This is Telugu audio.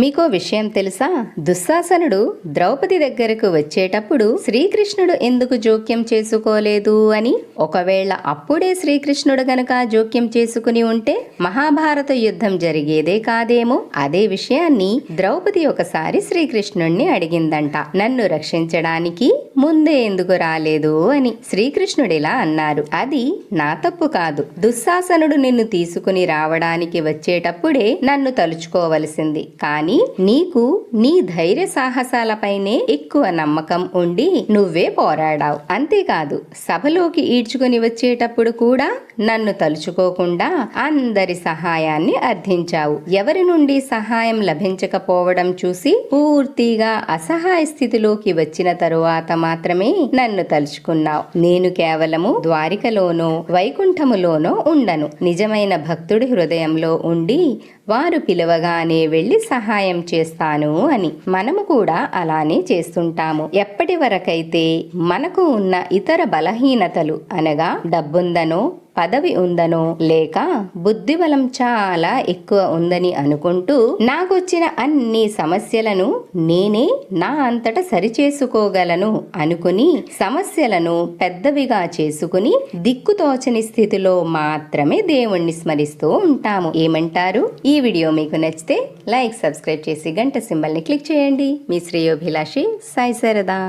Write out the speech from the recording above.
మీకో విషయం తెలుసా? దుశ్శాసనుడు ద్రౌపది దగ్గరకు వచ్చేటప్పుడు శ్రీకృష్ణుడు ఎందుకు జోక్యం చేసుకోలేదు అని? ఒకవేళ అప్పుడే శ్రీకృష్ణుడు గనక జోక్యం చేసుకుని ఉంటే మహాభారత యుద్ధం జరిగేదే కాదేమో? అదే విషయాన్ని ద్రౌపది ఒకసారి శ్రీకృష్ణుణ్ణి అడిగిందంట. నన్ను రక్షించడానికి ముందే ఎందుకు రాలేదు అని శ్రీకృష్ణుడిలా అన్నారు. అది నా తప్పు కాదు. దుశ్శాసనుడు నిన్ను తీసుకుని రావడానికి వచ్చేటప్పుడే నన్ను తలుచుకోవలసింది. కానీ నీకు నీ ధైర్య సాహసాలపైనే ఎక్కువ నమ్మకం ఉండి నువ్వే పోరాడావు. అంతేకాదు సభలోకి ఈడ్చుకుని వచ్చేటప్పుడు కూడా నన్ను తలుచుకోకుండా అందరి సహాయాన్ని అర్థించావు. ఎవరి నుండి సహాయం లభించకపోవడం చూసి పూర్తిగా అసహాయ స్థితిలోకి వచ్చిన తరువాత మాత్రమే నన్ను తలుచుకున్నావు. నేను కేవలము ద్వారికలోనో వైకుంఠములోనో ఉండను. నిజమైన భక్తుడి హృదయంలో ఉండి వారు పిలవగానే వెళ్ళి సహాయం చేస్తాను అని మనము కూడా అలానే చేస్తుంటాము. ఎప్పటి వరకైతే మనకు ఉన్న ఇతర బలహీనతలు అనగా డబ్బుందనో పదవి ఉందనో లేక బుద్ధిబలం చాలా ఎక్కువ ఉందని అనుకుంటూ నాకొచ్చిన అన్ని సమస్యలను నేనే నా అంతట సరిచేసుకోగలను అనుకుని సమస్యలను పెద్దవిగా చేసుకుని దిక్కుతోచని స్థితిలో మాత్రమే దేవుణ్ణి స్మరిస్తూ ఉంటాము. ఏమంటారు? ఈ వీడియో మీకు నచ్చితే లైక్ సబ్స్క్రైబ్ చేసి గంట సింబల్ని క్లిక్ చేయండి. మీ శ్రేయోభిలాషి సాయి సరదా.